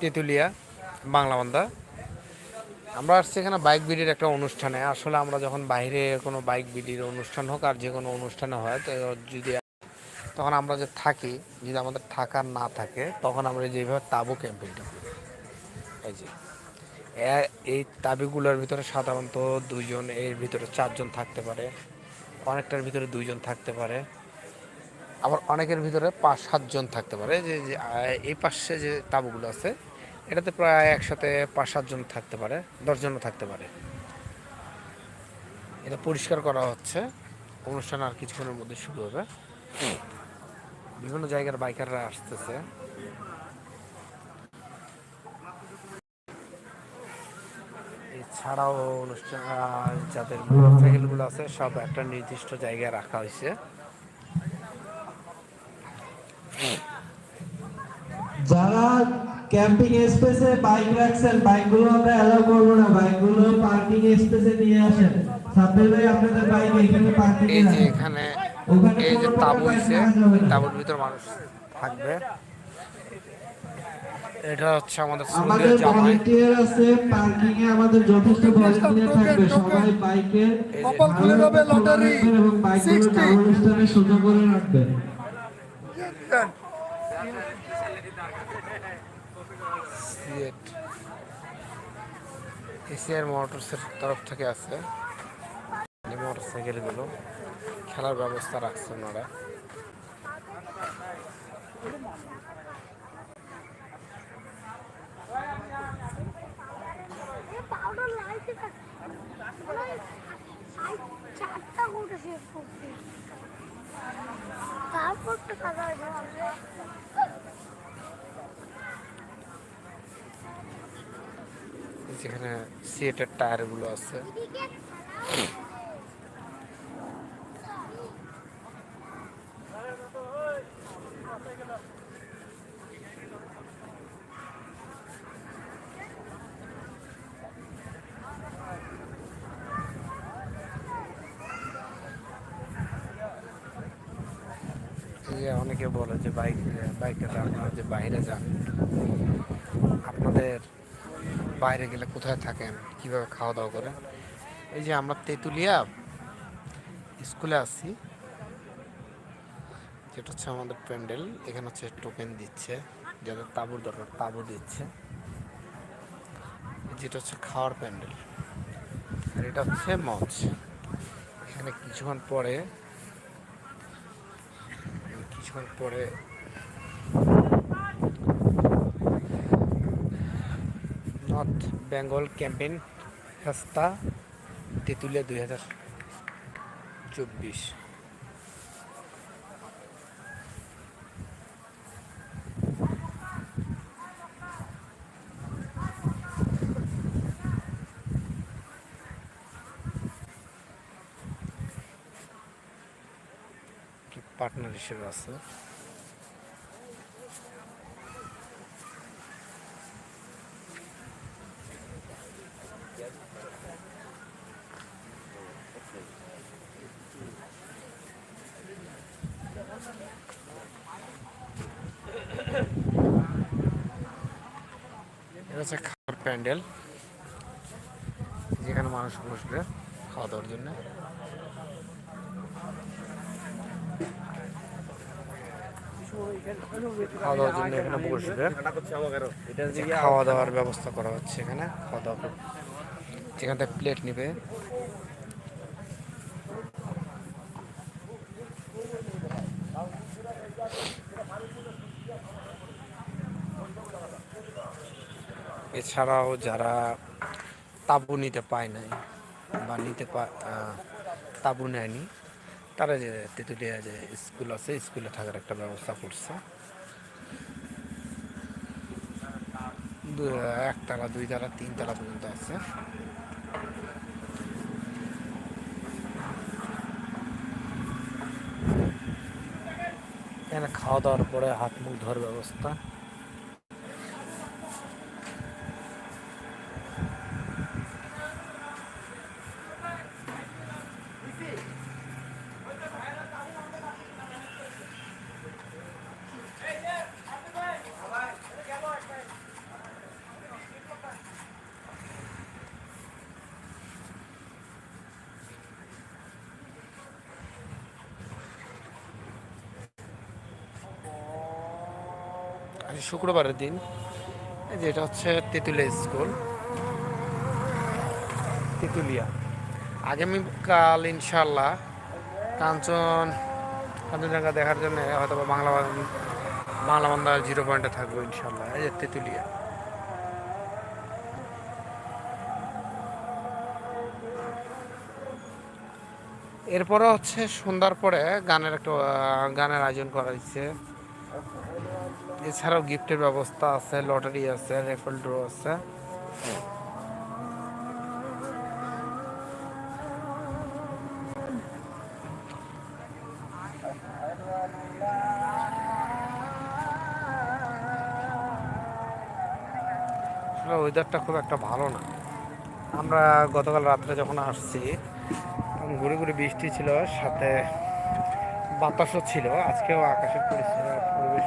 তেঁতুলিয়া বাংলাবান্ধা আমরা আসছি এখানে বাইক বিডির একটা অনুষ্ঠানে। আসলে আমরা যখন বাইরে কোনো বাইক বিডির অনুষ্ঠান হোক আর যে কোনো অনুষ্ঠানে হয় তো যদি তখন আমরা যে থাকি যদি আমাদের থাকার না থাকে তখন আমরা যেভাবে তাবু ক্যাম্পিংটা করি। এই যে। এই তাবিগুলোর ভিতরে সাধারণত দুইজন এর ভিতরে চারজন থাকতে পারে। অনেকটার ভিতরে দুইজন থাকতে পারে। আবার অনেকের ভিতরে পাঁচ সাতজন থাকতে পারে। যে যে, এই পাশে যে তাবুগুলো আছে এটাতে প্রায় একসাথে পাঁচ সাতজন থাকতে পারে দশজনও থাকতে পারে। এটা পরিষ্কার করা হচ্ছে। অনুষ্ঠান আর কিছুক্ষণের মধ্যে শুরু হবে। বিভিন্ন জায়গার বাইকাররা আসতেছে। এছাড়াও অনুষ্ঠান, যাদের মোটরসাইকেলগুলো আছে, সব একটা নির্দিষ্ট জায়গায় রাখা হয়েছে। যারা ক্যাম্পিং স্পেসে বাইক রাখছেন বাইকগুলো আমরা অ্যালাউ করব না। বাইকগুলো পার্কিং স্পেসে নিয়ে আসেন। সাব্বির ভাই আপনাদের বাইক এখানে পার্কিং এই যে এখানে এই যে তাঁবু তাঁবুর ভিতর মানুষ থাকবে এটা হচ্ছে আমাদের আমাদের ভলান্টিয়ার আছে পার্কিং এ আমাদের যথেষ্ট ভলান্টিয়ার থাকবে। সবাই বাইকে কপাল খুলে যাবে লটারি এবং বাইকগুলো 60 ডাবল স্ট্যান্ডে সোজা করে রাখবেন। সিএট। এসিআর মোটরসের তরফ থেকে আছে। মোটরসাইকেলগুলো খেলার ব্যবস্থা রাখছে ওনারা। তারপর কাদা হয়ে যাবে যেখানে সিএটের টায়ারগুলো আছে। অনেকে বলে যে বাইক বাইকে আপনারা যে বাইরে যান। আপনাদের বাইরে গেলে কোথায় থাকেন? কীভাবে খাওয়া দাওয়া করেন? এই যে আমরা তেঁতুলিয়া স্কুলে আছি। যেটা হচ্ছে আমাদের প্যান্ডেল। এখানে হচ্ছে টোকেন দিচ্ছে। যাদের তাঁবুর দরকার তাঁবু দিচ্ছে। যেটা হচ্ছে খাওয়ার প্যান্ডেল। আর এটা হচ্ছে মঞ্চ। এখানে কিছুক্ষণ পরে কিছুক্ষণ পরে North Bengal campaign festa Tetulia দুই হাজার চব্বিশ। পার্টনার হিসেবে আছে? এটা হচ্ছে খাওয়ার প্যান্ডেল, যেখানে মানুষ বসবে খাওয়া দাওয়ার জন্য। খাওয়া দাওয়ার জন্য খাওয়া দাওয়ার ব্যবস্থা করা হচ্ছে এখানে, খাওয়া দাওয়া যেখানে প্লেট নিবে। এছাড়াও যারা তাবু নিতে পায় নাই বা নিতে তাবু নেয়নি, তারা যে তেঁতুলিয়া যে স্কুল আছে, স্কুলে থাকার একটা ব্যবস্থা করছে। একতলা দুই তালা তিন তালা পর্যন্ত আছে। এখানে খাওয়া দাওয়ার পরে হাত মুখ ধোয়ার ব্যবস্থা। শুক্রবারের দিন। এই যে এটা হচ্ছে তেঁতুলিয়া স্কুল। তেঁতুলিয়া। আগামীকাল ইনশাল্লাহ কাঞ্চন কাঞ্চনজঙ্ঘা দেখার জন্য হয়তো বাংলা বাংলা বান্ধা জিরো পয়েন্টে থাকব ইনশাল্লাহ এই যে তেঁতুলিয়া। এরপরে হচ্ছে সন্ধ্যার পরে গানের একটা গানের আয়োজন করা হয়েছে। এছাড়াও গিফটের ব্যবস্থা আছে, লটারি আছে রেফেল ড্র আছে। ওয়েদারটা খুব একটা ভালো না। আমরা গতকাল রাত্রে যখন আসছি, তখন ঘুরে ঘুরে বৃষ্টি ছিল, সাথে বাতাসও ছিল, আজকেও আকাশের পরিস্থিতি পরিবেশ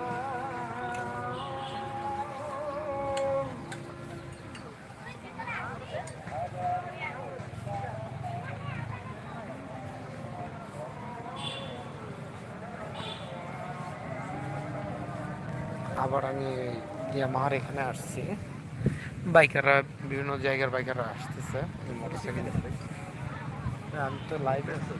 আবার আমি ইয়ামাহার এখানে আসছি। বাইকাররা, বিভিন্ন জায়গার বাইকাররা আসতেছে। মোটরসাইকেল আমি তো লাইভে আছি।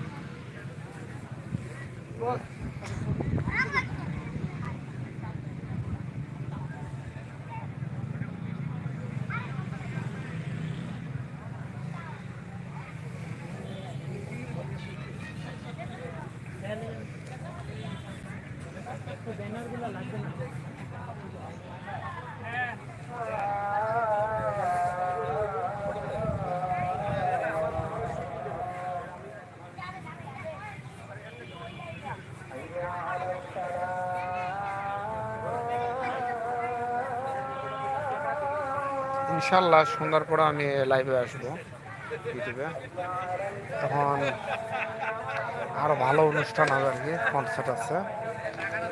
ইনশাল্লাহ সন্ধ্যার পরে আমি লাইভে আসব ইউটিউবে তখন আরও ভালো অনুষ্ঠান হবে আর কি কনসার্ট আছে।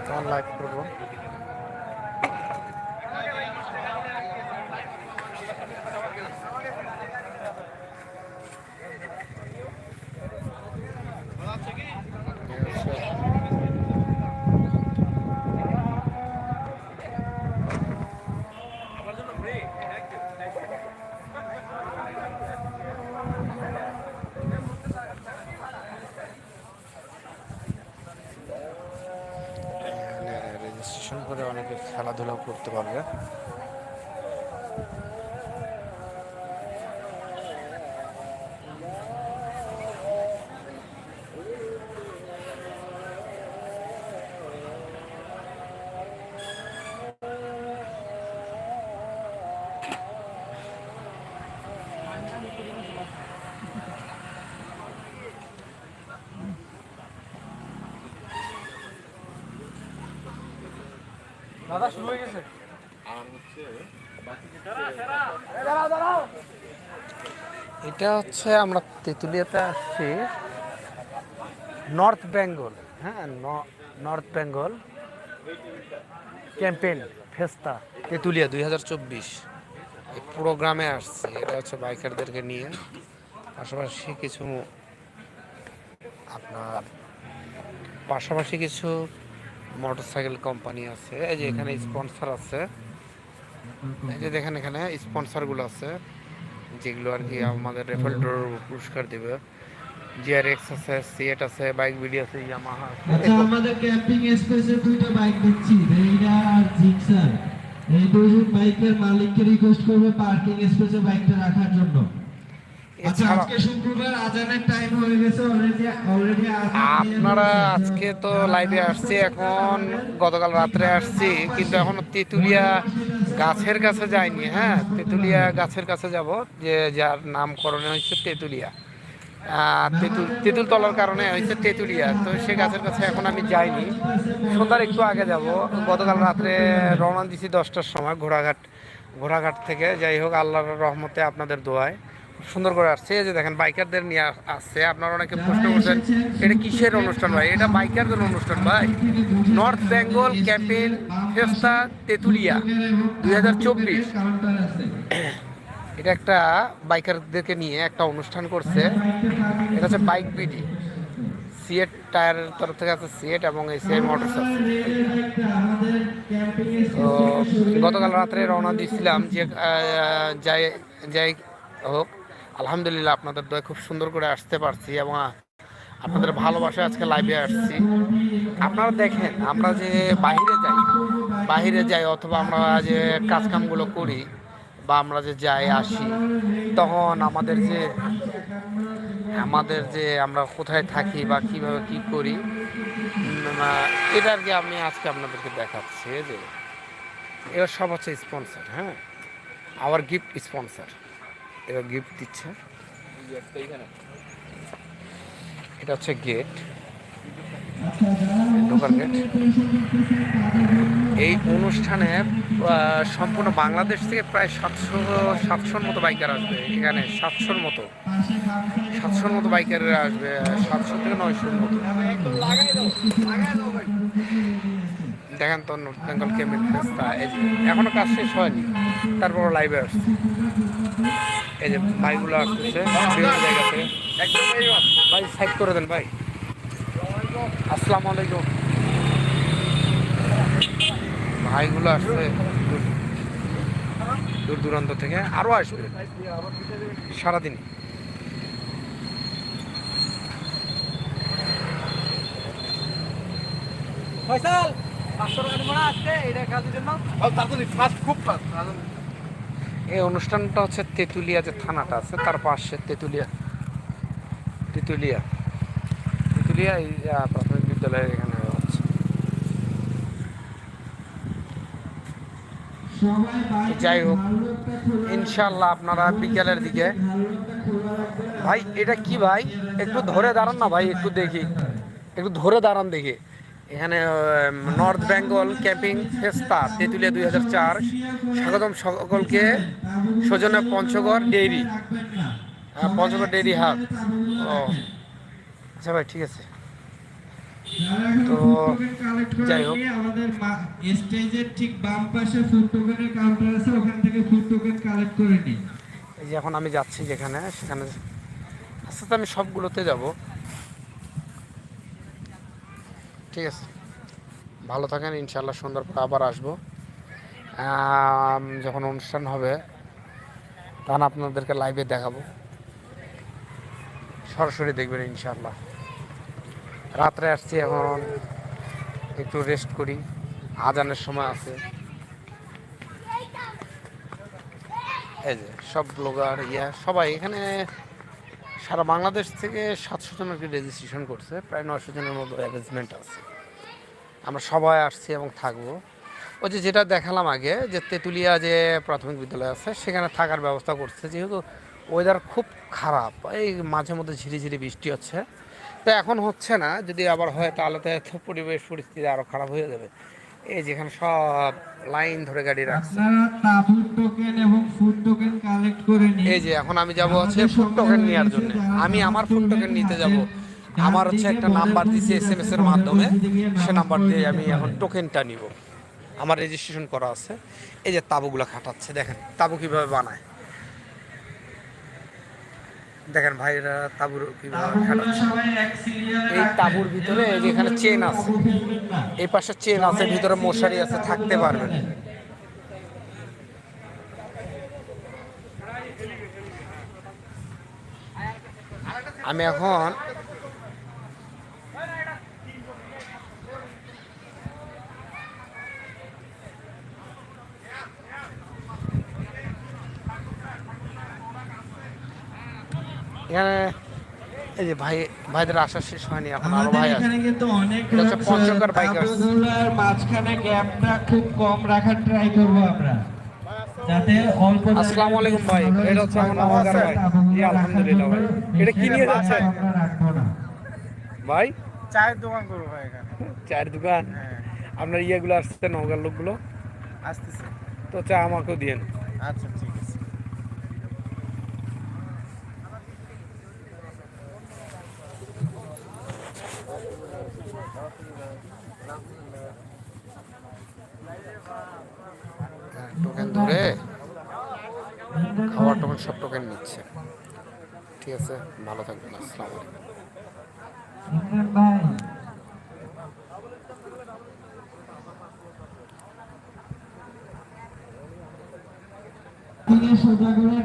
তখন লাইভ করব অনেকে খেলাধুলা করতে পারবে। এটা হচ্ছে আমরা তেঁতুলিয়াতে আসছি। নর্থ বেঙ্গল হ্যাঁ North Bengal campaign festa Tetulia দুই হাজার চব্বিশ। এই প্রোগ্রামে আসছি, এটা হচ্ছে বাইকারদেরকে নিয়ে। পাশাপাশি কিছু আপনার, পাশাপাশি কিছু মোটরসাইকেল কোম্পানি আছে। এই যে এখানে স্পন্সর আছে। এই যে দেখেন এখানে স্পন্সরগুলো আছে যেগুলো আর কি আমাদের রেফেল পুরস্কার দেবে। জিআরএক্স আছে সিএট আছে বাইক বিডি আছে ইয়ামাহা আচ্ছা আমাদের ক্যাম্পিং স্পেসে দুইটা বাইক দিচ্ছি রেইডা আর জিক্সার এই দুই বাইকের মালিককে রিকোয়েস্ট করবে পার্কিং স্পেসে বাইকটা রাখার জন্য। আপনারা আজকে তো লাইভে আসছি এখন গতকাল রাত্রে আসছি কিন্তু এখনও তেঁতুলিয়া গাছের কাছে যাইনি হ্যাঁ? তেঁতুলিয়া গাছের কাছে যাব যে যার নামকরণে হয়েছে তেঁতুলিয়া। তেঁতুল তেঁতুল তলার কারণে হয়েছে তেঁতুলিয়া তো সে গাছের কাছে এখন আমি যাইনি। সন্ধ্যার একটু আগে যাব গতকাল রাত্রে রওনা দিছি দশটার সময় ঘোড়াঘাট ঘোড়াঘাট থেকে। যাই হোক আল্লাহর রহমতে আপনাদের দোয়ায়। সুন্দর করে আসছে। যে দেখেন, বাইকারদের নিয়ে আসছে। আপনারা অনেকে প্রশ্ন করছেন, এটা কিসের অনুষ্ঠান ভাই? এটা বাইকারদের অনুষ্ঠান ভাই। North Bengal campaign festa Tetulia দুই হাজার চব্বিশ। এটা একটা বাইকারদেরকে নিয়ে একটা অনুষ্ঠান করছে। এটা হচ্ছে বাইক বিডি। সিএট টায়ারের তরফ থেকে আছে সিএট এবং এই সিএট মোটরস তো গতকাল রাত্রে রওনা দিয়েছিলাম যে যাই যাই হোক। আলহামদুলিল্লাহ আপনাদের দয় খুব সুন্দর করে আসতে পারছি এবং আপনাদের ভালোবাসা আজকে লাইভে আসছি। আপনারা দেখেন, আমরা যে বাইরে যাই বাইরে যাই অথবা আমরা যে কাজকামগুলো করি বা আমরা যে যাই, আসি, তখন আমাদের যে আমাদের যে আমরা কোথায় থাকি বা কীভাবে কি করি এটা আর কি আমি আজকে আপনাদেরকে দেখাচ্ছি, যে এবার সব হচ্ছে স্পন্সর হ্যাঁ? আওয়ার গিফট স্পন্সর এবার গিফট দিচ্ছে। এটা হচ্ছে গেট গেট এই অনুষ্ঠানে সম্পূর্ণ বাংলাদেশ থেকে প্রায় সাতশো, সাতশোর মতো বাইকার আসবে এখানে, সাতশোর মতো। সাতশোর মতো বাইকাররা আসবে, সাতশো থেকে নয়শোর মতো। দেখেন তো নর্থ বেঙ্গল যে, এখনও কাজ শেষ হয়নি তারপর লাইভে আসছে। এই যে ভাইগুলো আসতেছে বিভিন্ন জায়গা থেকে। ভাই সাইড করে দেন ভাই। আসসালামু আলাইকুম। ভাইগুলো আসছে দূর- দূর দূরান্ত থেকে আরও আসবে। সারাদিন। ফয়সাল পাঁচশো টাকা আজকে এটা কাজের জন্য। ফাস্ট খুব ফাস্ট এই অনুষ্ঠানটা হচ্ছে তেঁতুলিয়া যে থানাটা আছে, তার পাশে তেঁতুলিয়া। তেঁতুলিয়া। তেঁতুলিয়া প্রাথমিক বিদ্যালয়ের এখানে হচ্ছে। যাই হোক ইনশাল্লাহ আপনারা বিকেলের দিকে। ভাই, এটা কি ভাই? একটু ধরে দাঁড়ান না ভাই, একটু দেখি। একটু ধরে দাঁড়ান দেখি। এখানে North Bengal camping festa Tetulia দুই হাজার চার। স্বাগতম সকলকে। সজনে পঞ্চগড় ডেইরি। হ্যাঁ, পঞ্চগড় ডেইরি হাট। ও আচ্ছা ভাই ঠিক আছে। তো, যাই হোক। আমাদের স্টেজের ঠিক বাম পাশে ফুড টোকেনের কাউন্টার আছে ওখান থেকে ফুড টোকেন কালেক্ট করে নিন। এই যে এখন আমি যাচ্ছি যেখানে সেখানে। আস্তে আস্তে আমি সবগুলোতে যাব। ঠিক আছে। ভালো থাকেন ইনশাল্লাহ সুন্দর করে আবার আসব। যখন অনুষ্ঠান হবে, তখন আপনাদেরকে লাইভে দেখাবো। সরাসরি দেখবেন ইনশাল্লাহ রাত্রে আসছি এখন, একটু রেস্ট করি। আজানের সময় আছে। এই যে, সব ব্লগার ইয়া, সবাই এখানে সারা বাংলাদেশ থেকে সাতশো জনকে রেজিস্ট্রেশন করছে, প্রায় নয়শো জনের মতো অ্যারেঞ্জমেন্ট আছে। আমরা সবাই আসছি এবং থাকব। ওই যে যেটা দেখালাম আগে যে তেঁতুলিয়া যে প্রাথমিক বিদ্যালয় আছে সেখানে থাকার ব্যবস্থা করছে। যেহেতু ওয়েদার খুব খারাপ এই মাঝে মধ্যে ঝিরিঝিরি বৃষ্টি হচ্ছে। তো এখন হচ্ছে না যদি আবার হয় তাহলে তো পরিবেশ পরিস্থিতি আরও খারাপ হয়ে যাবে। এই যেখানে সব লাইন ধরে গাড়ি রাখছে। এই যে এখন আমি যাব হচ্ছে ফুড টোকেন নেওয়ার জন্য। আমি আমার ফুড টোকেন নিতে যাব। আমার হচ্ছে একটা নাম্বার দিছে এস এম এস এর মাধ্যমে। সে নাম্বার দিয়ে আমি এখন টোকেনটা নিব। আমার রেজিস্ট্রেশন করা আছে। এই যে তাবুগুলো খাটাচ্ছে দেখেন তাবু কীভাবে বানায়? দেখেন ভাইরা তাবুর কীভাবে খাটাচ্ছে? এই তাবুর ভিতরে এখানে চেন আছে। এই পাশে চেন আছে ভিতরে মশারি আছে থাকতে পারবেন। আমি এখন এখানে এই যে ভাই ভাইদের আসা শেষ হয়নি এখন আরও ভাই আছে। এখানে কিন্তু অনেক হচ্ছে। মাঝখানে গ্যাপটা খুব কম রাখার ট্রাই করব আমরা। যাতে অল্প আসসালামু আলাইকুম ভাই। এটা হচ্ছে আমার নওগাঁর ভাই। জি, আলহামদুলিল্লাহ ভাই। এটা কি নিয়ে না। ভাই? চায়ের দোকান করব ভাই এখানে। চায়ের দোকান? হ্যাঁ। আপনার ইয়েগুলো আসছে নৌকার লোকগুলো? আসতেছে। তো চা আমাকেও দিয়েন। আচ্ছা ঠিক আছে টোকেন ধরে খাবার টোকেন সব টোকেন নিচ্ছে। ঠিক আছে, ভালো থাকবেন, আসসালামু আলাইকুম। করে ভাই সোজা করে